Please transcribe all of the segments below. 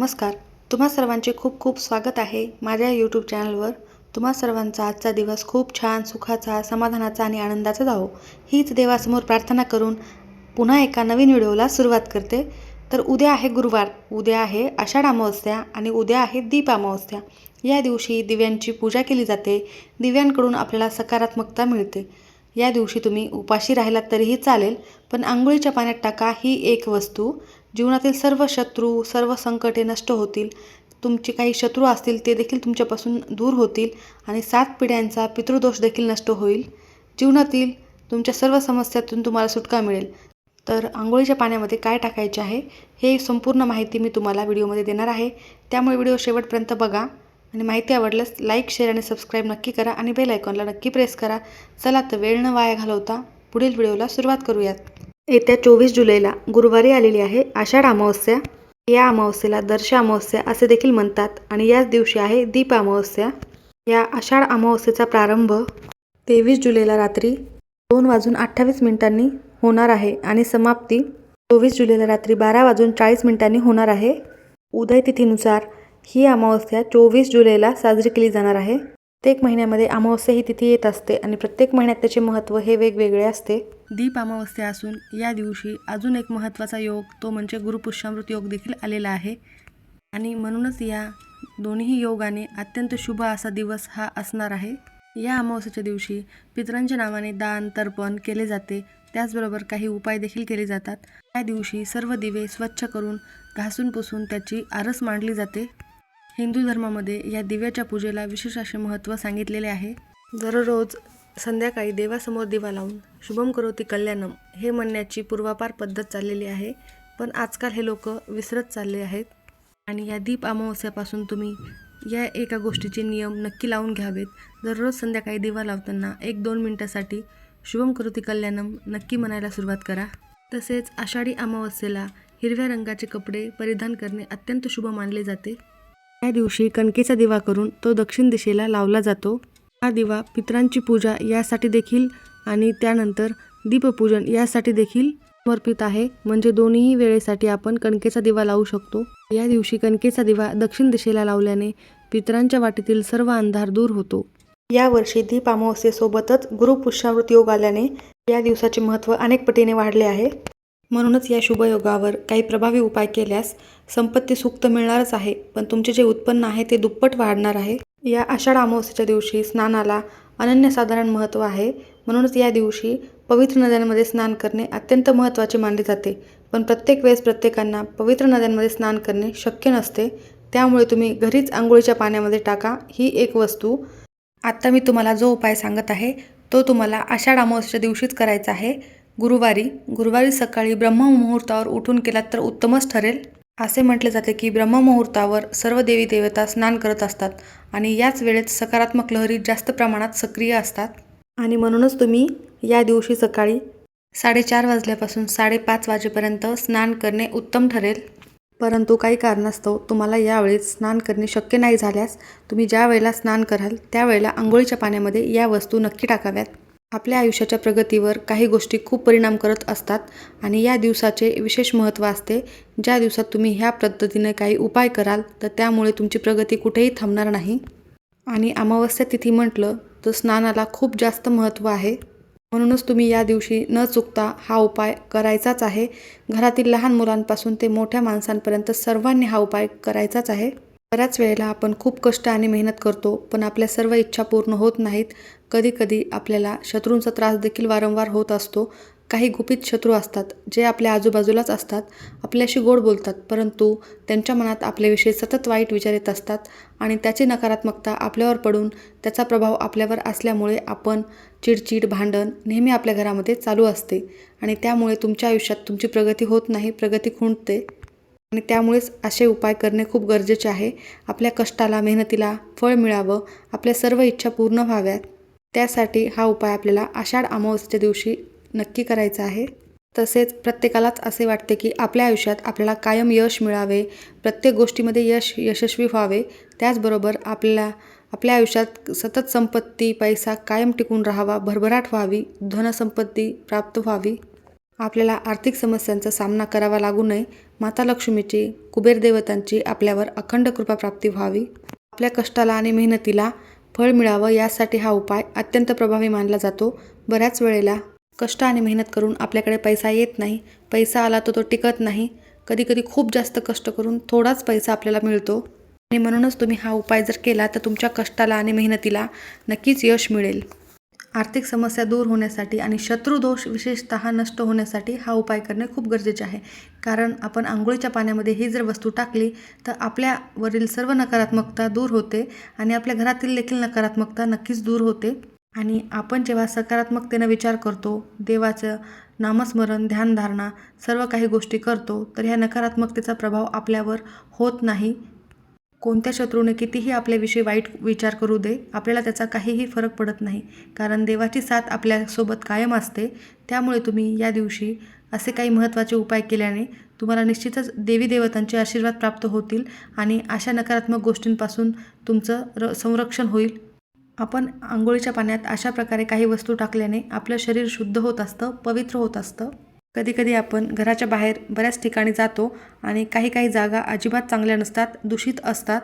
नमस्कार. तुम्हा सर्वांचे खूप खूप स्वागत आहे माझ्या यूट्यूब चॅनलवर तुम्हा सर्वांचा आजचा दिवस खूप छान सुखाचा समाधानाचा आणि आनंदाचा जावो. हीच देवासमोर प्रार्थना करून पुन्हा एका नवीन व्हिडिओला सुरुवात करते. तर उद्या आहे गुरुवार. उद्या आहे आषाढ अमावस्या आणि उद्या आहे दीप अमावस्या. या दिवशी दिव्यांची पूजा केली जाते. दिव्यांकडून आपल्याला सकारात्मकता मिळते. या दिवशी तुम्ही उपाशी राहिलात तरीही चालेल पण आंघोळीच्या पाण्यात टाका ही एक वस्तू. जीवनातील सर्व शत्रू सर्व संकटे नष्ट होतील. तुमचे काही शत्रू असतील ते देखील तुमच्यापासून दूर होतील आणि सात पिढ्यांचा पितृदोष देखील नष्ट होईल. जीवनातील तुमच्या सर्व समस्यातून तुम्हाला सुटका मिळेल. तर आंघोळीच्या पाण्यामध्ये काय टाकायचे आहे हे संपूर्ण माहिती मी तुम्हाला व्हिडिओमध्ये देणार आहे. त्यामुळे व्हिडिओ शेवटपर्यंत बघा. आणि माहिती आवडल्यास लाईक शेअर आणि सबस्क्राईब नक्की करा आणि बेल आयकॉनला नक्की प्रेस करा. चला तर वेळ न वाया घालवता पुढील व्हिडिओला सुरुवात करूयात. येत्या चोवीस जुलैला गुरुवारी आलेली आहे आषाढ अमावस्या. या अमावस्येला दर्श अमावस्या असे देखील म्हणतात आणि याच दिवशी आहे दीप अमावस्या. या आषाढ अमावस्येचा प्रारंभ तेवीस जुलैला रात्री दोन वाजून अठ्ठावीस मिनिटांनी होणार आहे आणि समाप्ती चोवीस जुलैला रात्री बारा वाजून चाळीस मिनिटांनी होणार आहे. उदय तिथीनुसार ही अमावस्या चोवीस जुलैला साजरी केली जाणार आहे. प्रत्येक महिन्यामध्ये अमावस्या ही तिथी येत असते आणि प्रत्येक महिन्यात त्याचे महत्त्व हे वेगवेगळे असते. दीप अमावस्या असून या दिवशी अजून एक महत्त्वाचा योग तो म्हणजे गुरुपुष्यामृत योग देखील आलेला आहे. आणि म्हणूनच या दोन्ही योगाने अत्यंत शुभ असा दिवस हा असणार आहे. या अमावस्येच्या दिवशी पितरांच्या नावाने दान तर्पण केले जाते. त्याचबरोबर काही उपाय देखील केले जातात. त्या दिवशी सर्व दिवे स्वच्छ करून घासून पुसून त्याची आरस मांडली जाते. हिंदू धर्मामध्ये या दिव्याच्या पूजेला विशेष असे महत्त्व सांगितलेले आहे. दररोज संध्याकाळी देवासमोर दिवा लावून शुभम करोती कल्याणम हे म्हणण्याची पूर्वापार पद्धत चाललेली आहे. पण आजकाल हे लोक विसरत चालले आहेत. आणि या दीप अमावस्यापासून तुम्ही या एका गोष्टीचे नियम नक्की लावून घ्यावेत. दररोज संध्याकाळी दिवा लावताना एक दोन मिनटासाठी शुभम करोती कल्याणम नक्की म्हणायला सुरुवात करा. तसेच आषाढी अमावस्येला हिरव्या रंगाचे कपडे परिधान करणे अत्यंत शुभ मानले जाते. या दिवशी कणकेचा दिवा करून तो दक्षिण दिशेला लावला जातो. हा दिवा पितरांची पूजा यासाठी देखील आणि त्यानंतर दीपपूजन यासाठी देखील समर्पित आहे. म्हणजे दोन्हीही वेळेसाठी आपण कणकेचा दिवा लावू शकतो. या दिवशी कणकेचा दिवा दक्षिण दिशेला लावल्याने पितरांच्या वाटेतील सर्व अंधार दूर होतो. या वर्षी दीप अमावस्येसोबतच गुरुपुष्यावृत योग आल्याने या दिवसाचे महत्त्व अनेक पटीने वाढले आहे. म्हणूनच या शुभयोगावर काही प्रभावी उपाय केल्यास संपत्ती सुक्त मिळणारच आहे. पण तुमचे जे उत्पन्न आहे ते दुप्पट वाढणार आहे. या आषाढ अमावस्येच्या दिवशी स्नानाला अनन्यसाधारण महत्त्व आहे. म्हणूनच या दिवशी पवित्र नद्यांमध्ये स्नान करणे अत्यंत महत्त्वाचे मानले जाते. पण प्रत्येक वेळेस प्रत्येकांना पवित्र नद्यांमध्ये स्नान करणे शक्य नसते. त्यामुळे तुम्ही घरीच आंघोळीच्या पाण्यामध्ये टाका ही एक वस्तू. आत्ता मी तुम्हाला जो उपाय सांगत आहे तो तुम्हाला आषाढ अमावस्येच्या दिवशीच करायचा आहे. गुरुवारी गुरुवारी सकाळी ब्रह्ममुहूर्तावर उठून केलात तर उत्तमच ठरेल? असे म्हटले जाते की ब्रह्ममुहूर्तावर सर्व देवी देवता स्नान करत असतात आणि याच वेळेत सकारात्मक लहरी जास्त प्रमाणात सक्रिय असतात. आणि म्हणूनच तुम्ही या दिवशी सकाळी साडेचार वाजल्यापासून साडेपाच वाजेपर्यंत स्नान करणे उत्तम ठरेल. परंतु काही कारणास्तव तुम्हाला यावेळेस स्नान करणे शक्य नाही झाल्यास तुम्ही ज्या वेळेला स्नान कराल त्यावेळेला आंघोळीच्या पाण्यामध्ये या वस्तू नक्की टाकाव्यात. आपल्या आयुष्याच्या प्रगतीवर काही गोष्टी खूप परिणाम करत असतात आणि या दिवसाचे विशेष महत्त्व असते. ज्या दिवसात तुम्ही ह्या पद्धतीने काही उपाय कराल तर त्यामुळे तुमची प्रगती कुठेही थांबणार नाही. आणि अमावस्या तिथी म्हटलं तर स्नानाला खूप जास्त महत्त्व आहे. म्हणूनच तुम्ही या दिवशी न चुकता हा उपाय करायचाच आहे. घरातील लहान मुलांपासून ते मोठ्या माणसांपर्यंत सर्वांनी हा उपाय करायचाच आहे. बऱ्याच वेळेला आपण खूप कष्ट आणि मेहनत करतो पण आपल्या सर्व इच्छा पूर्ण होत नाहीत. कधीकधी आपल्याला शत्रूंचा त्रास देखील वारंवार होत असतो. काही गुपित शत्रू असतात जे आपल्या आजूबाजूलाच असतात आपल्याशी गोड बोलतात परंतु त्यांच्या मनात आपल्याविषयी सतत वाईट विचार येत असतात आणि त्याची नकारात्मकता आपल्यावर पडून त्याचा प्रभाव आपल्यावर असल्यामुळे आपण चिडचिड भांडण नेहमी आपल्या घरामध्ये चालू असते आणि त्यामुळे तुमच्या आयुष्यात तुमची प्रगती होत नाही प्रगती खुंटते. आणि त्यामुळेच असे उपाय करणे खूप गरजेचे आहे. आपल्या कष्टाला मेहनतीला फळ मिळावं आपल्या सर्व इच्छा पूर्ण व्हाव्यात. त्यासाठी हा उपाय आपल्याला आषाढ अमावस्येच्या दिवशी नक्की करायचा आहे. तसेच प्रत्येकालाच असे वाटते की आपल्या आयुष्यात आपल्याला कायम यश मिळावे प्रत्येक गोष्टीमध्ये यश यशस्वी व्हावे. त्याचबरोबर आपल्याला आपल्या आयुष्यात सतत संपत्ती पैसा कायम टिकून राहावा भरभराट व्हावी धनसंपत्ती प्राप्त व्हावी. आपल्याला आर्थिक समस्यांचा सामना करावा लागू नये. माता लक्ष्मीची कुबेर देवतांची आपल्यावर अखंड कृपा प्राप्ती व्हावी. आपल्या कष्टाला आणि मेहनतीला फळ मिळावं यासाठी हा उपाय अत्यंत प्रभावी मानला जातो. बऱ्याच वेळेला कष्ट आणि मेहनत करून आपल्याकडे पैसा येत नाही. पैसा आला तर तो टिकत नाही. कधीकधी खूप जास्त कष्ट करून थोडाच पैसा आपल्याला मिळतो. आणि म्हणूनच तुम्ही हा उपाय जर केला तर तुमच्या कष्टाला आणि मेहनतीला नक्कीच यश मिळेल. आर्थिक समस्या दूर होण्यासाठी आणि शत्रुदोष विशेषत नष्ट होण्यासाठी हा उपाय करणे खूप गरजेचे आहे. कारण आपण आंघोळीच्या पाण्यामध्ये ही जर वस्तू टाकली तर आपल्यावरील सर्व नकारात्मकता दूर होते आणि आपल्या घरातील देखील नकारात्मकता नक्कीच दूर होते. आणि आपण जेव्हा सकारात्मकतेनं विचार करतो देवाचं नामस्मरण ध्यानधारणा सर्व काही गोष्टी करतो तर ह्या नकारात्मकतेचा प्रभाव आपल्यावर होत नाही. कोणत्या शत्रूने कितीही आपल्याविषयी वाईट विचार करू दे आपल्याला त्याचा काहीही फरक पडत नाही. कारण देवाची साथ आपल्यासोबत कायम असते. त्यामुळे तुम्ही या दिवशी असे काही महत्त्वाचे उपाय केल्याने तुम्हाला निश्चितच देवी देवतांचे आशीर्वाद प्राप्त होतील आणि अशा नकारात्मक गोष्टींपासून तुमचं र संरक्षण होईल. आपण आंघोळीच्या पाण्यात अशा प्रकारे काही वस्तू टाकल्याने आपलं शरीर शुद्ध होत असतं पवित्र होत असतं. कधीकधी आपण घराच्या बाहेर बऱ्याच ठिकाणी जातो आणि काही काही जागा अजिबात चांगल्या नसतात दूषित असतात.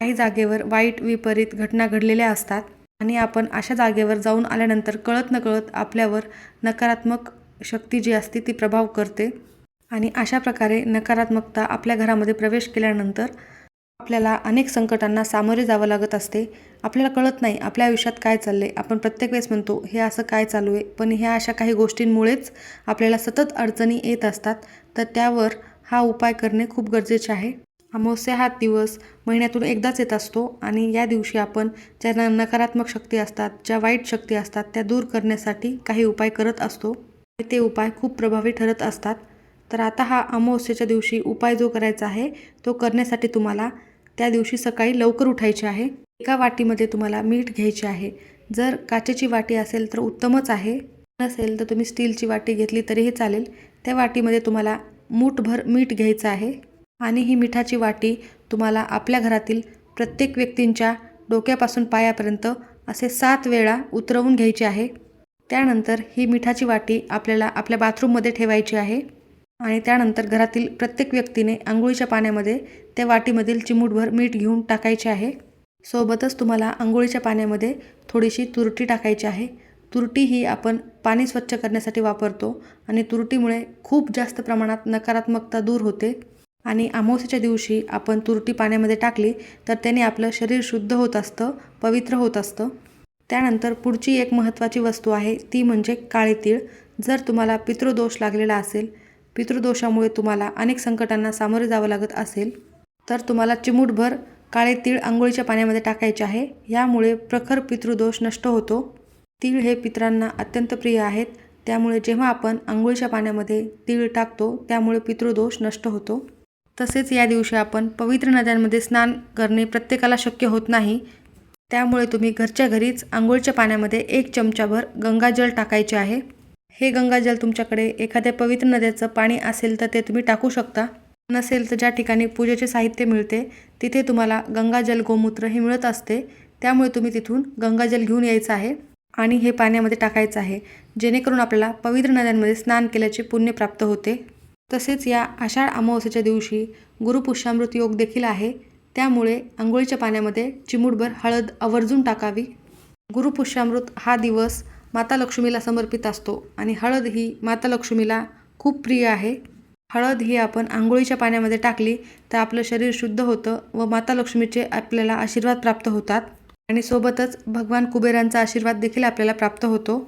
काही जागेवर वाईट विपरीत घटना घडलेल्या असतात आणि आपण अशा जागेवर जाऊन आल्यानंतर कळत नकळत आपल्यावर नकारात्मक शक्ती जी असते ती प्रभाव करते. आणि अशा प्रकारे नकारात्मकता आपल्या घरामध्ये प्रवेश केल्यानंतर आपल्याला अनेक संकटांना सामोरे जावं लागत असते. आपल्याला कळत नाही आपल्या आयुष्यात काय चाललं आहे आपण प्रत्येक वेळेस म्हणतो हे असं काय चालू आहे? पण ह्या अशा काही गोष्टींमुळेच आपल्याला सतत अडचणी येत असतात. तर त्यावर हा उपाय करणे खूप गरजेचे आहे. अमावस्या हा दिवस महिन्यातून एकदाच येत असतो आणि या दिवशी आपण ज्या न- नकारात्मक शक्ती असतात ज्या वाईट शक्ती असतात त्या दूर करण्यासाठी काही उपाय करत असतो. ते उपाय खूप प्रभावी ठरत असतात. तर आता हा अमावस्येच्या दिवशी उपाय जो करायचा आहे तो करण्यासाठी तुम्हाला त्या दिवशी सकाळी लवकर उठायचे आहे. एका वाटीमध्ये तुम्हाला मीठ घ्यायचे आहे. जर काचेची वाटी असेल तर उत्तमच आहे. नसेल तर तुम्ही स्टीलची वाटी घेतली तरीही चालेल. त्या वाटीमध्ये तुम्हाला मूठभर मीठ घ्यायचं आहे. आणि ही मिठाची वाटी तुम्हाला आपल्या घरातील प्रत्येक व्यक्तींच्या डोक्यापासून पायापर्यंत असे सात वेळा उतरवून घ्यायची आहे. त्यानंतर ही मिठाची वाटी आपल्याला आपल्या बाथरूममध्ये ठेवायची आहे. आणि त्यानंतर घरातील प्रत्येक व्यक्तीने आंघोळीच्या पाण्यामध्ये त्या वाटीमधील चिमूटभर मीठ घेऊन टाकायचे आहे. सोबतच तुम्हाला आंघोळीच्या पाण्यामध्ये थोडीशी तुरटी टाकायची आहे. तुरटी ही आपण पाणी स्वच्छ करण्यासाठी वापरतो आणि तुरटीमुळे खूप जास्त प्रमाणात नकारात्मकता दूर होते. आणि अमावस्याच्या दिवशी आपण तुरटी पाण्यामध्ये टाकली तर त्याने आपलं शरीर शुद्ध होत असतं पवित्र होत असतं. त्यानंतर पुढची एक महत्त्वाची वस्तू आहे ती म्हणजे काळे तीळ. जर तुम्हाला पितृदोष लागलेला असेल पितृदोषामुळे तुम्हाला अनेक संकटांना सामोरे जावं लागत असेल तर तुम्हाला चिमूटभर काळे तीळ आंघोळीच्या पाण्यामध्ये टाकायचे आहे. यामुळे प्रखर पितृदोष नष्ट होतो. तीळ हे पितरांना अत्यंत प्रिय आहेत. त्यामुळे जेव्हा आपण आंघोळीच्या पाण्यामध्ये तीळ टाकतो त्यामुळे पितृदोष नष्ट होतो. तसेच या दिवशी आपण पवित्र नद्यांमध्ये स्नान करणे प्रत्येकाला शक्य होत नाही. त्यामुळे तुम्ही घरच्या घरीच आंघोळीच्या पाण्यामध्ये एक चमचाभर गंगाजल टाकायचे आहे. हे गंगाजल तुमच्याकडे एखाद्या पवित्र नद्याचं पाणी असेल तर ते तुम्ही टाकू शकता. नसेल तर ज्या ठिकाणी पूजेचे साहित्य मिळते तिथे तुम्हाला गंगाजल गोमूत्र हे मिळत असते. त्यामुळे तुम्ही तिथून गंगाजल घेऊन यायचं आहे आणि हे पाण्यामध्ये टाकायचं आहे. जेणेकरून आपल्याला पवित्र नद्यांमध्ये स्नान केल्याचे पुण्य प्राप्त होते. तसेच या आषाढ अमावस्येच्या दिवशी गुरुपुष्यामृत योग देखील आहे. त्यामुळे आंघोळीच्या पाण्यामध्ये चिमूटभर हळद आवर्जून टाकावी. गुरुपुष्यामृत हा दिवस माता लक्ष्मीला समर्पित असतो. आणि हळद ही माता लक्ष्मीला खूप प्रिय आहे. हळद ही आपण आंघोळीच्या पाण्यामध्ये टाकली तर आपलं शरीर शुद्ध होतं व माता लक्ष्मीचे आपल्याला आशीर्वाद प्राप्त होतात. आणि सोबतच भगवान कुबेरांचा आशीर्वाद देखील आपल्याला प्राप्त होतो.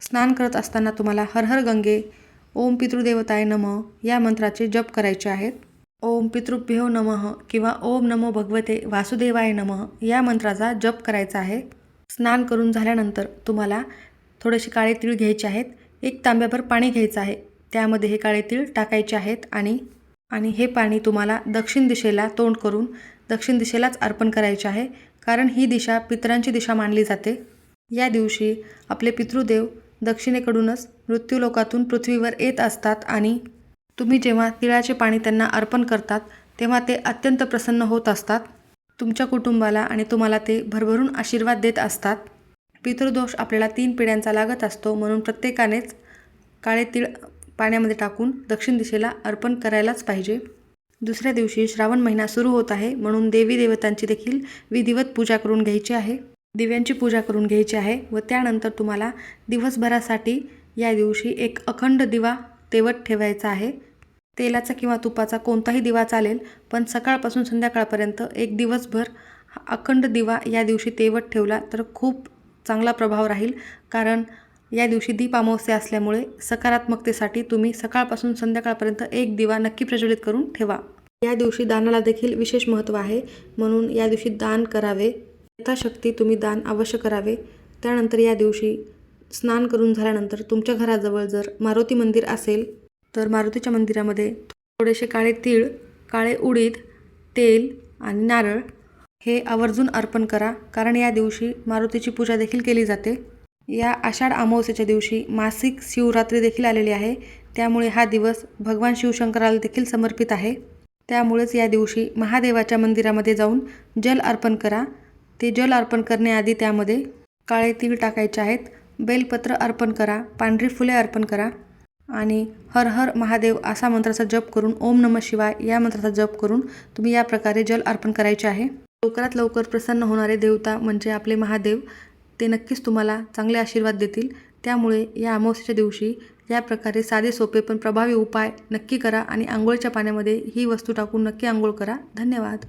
स्नान करत असताना तुम्हाला हर हर गंगे ओम पितृदेवताय नमः या मंत्राचे जप करायचे आहेत. ओम पितृभ्यो नमः किंवा ओम नमो भगवते वासुदेवाय नमः या मंत्राचा जप करायचा आहे. स्नान करून झाल्यानंतर तुम्हाला थोडेसे काळे तीळ घ्यायचे आहेत. एक तांब्याभर पाणी घ्यायचं आहे. त्यामध्ये हे काळे तीळ टाकायचे आहेत आणि आणि हे पाणी तुम्हाला दक्षिण दिशेला तोंड करून दक्षिण दिशेलाच अर्पण करायचे आहे. कारण ही दिशा पितरांची दिशा मानली जाते. या दिवशी आपले पितृदेव दक्षिणेकडूनच मृत्यूलोकातून पृथ्वीवर येत असतात आणि तुम्ही जेव्हा तिळाचे पाणी त्यांना अर्पण करतात तेव्हा ते अत्यंत प्रसन्न होत असतात. तुमच्या कुटुंबाला आणि तुम्हाला ते भरभरून आशीर्वाद देत असतात. पितृदोष आपल्याला तीन पिढ्यांचा लागत असतो म्हणून प्रत्येकानेच काळे तीळ पाण्यामध्ये टाकून दक्षिण दिशेला अर्पण करायलाच पाहिजे. दुसऱ्या दिवशी श्रावण महिना सुरू होत आहे म्हणून देवी देवतांची देखील विधिवत पूजा करून घ्यायची आहे. दिव्यांची पूजा करून घ्यायची आहे व त्यानंतर तुम्हाला दिवसभरासाठी या दिवशी एक अखंड दिवा तेवत ठेवायचा आहे. तेलाचा किंवा तुपाचा कोणताही दिवा चालेल पण सकाळपासून संध्याकाळपर्यंत एक दिवसभर हा अखंड दिवा या दिवशी तेवत ठेवला तर खूप चांगला प्रभाव राहील. कारण या दिवशी दीप अमावस्या असल्यामुळे सकारात्मकतेसाठी तुम्ही सकाळपासून संध्याकाळपर्यंत एक दिवा नक्की प्रज्वलित करून ठेवा. या दिवशी दानाला देखील विशेष महत्त्व आहे. म्हणून या दिवशी दान करावे. यथाशक्ती तुम्ही दान अवश्य करावे. त्यानंतर या दिवशी स्नान करून झाल्यानंतर तुमच्या घराजवळ जर मारुती मंदिर असेल तर मारुतीच्या मंदिरामध्ये थोडेसे काळे तीळ काळे उडीद तेल आणि नारळ हे आवर्जून अर्पण करा कारण या दिवशी मारुतीची पूजा देखील केली जाते. या आषाढ अमावस्येच्या दिवशी मासिक शिवरात्री देखील आलेली आहे. त्यामुळे हा दिवस भगवान शिवशंकराला देखील समर्पित आहे. त्यामुळेच या दिवशी महादेवाच्या मंदिरामध्ये जाऊन जल अर्पण करा. ते जल अर्पण करण्याआधी त्यामध्ये काळे तीळ टाकायचे आहेत. बेलपत्र अर्पण करा पांढरी फुले अर्पण करा आणि हर हर महादेव असा मंत्राचा जप करून ओम नमः शिवाय या मंत्राचा जप करून तुम्ही या प्रकारे जल अर्पण करायचे आहे. लवकरात लवकर प्रसन्न होणारे देवता म्हणजे आपले महादेव ते नक्कीच तुम्हाला चांगले आशीर्वाद देतील. त्यामुळे या अमावस्येच्या दिवशी या प्रकारे साधे सोपे पण प्रभावी उपाय नक्की करा आणि आंघोळीच्या पाण्यामध्ये ही वस्तू टाकून नक्की आंघोळ करा. धन्यवाद.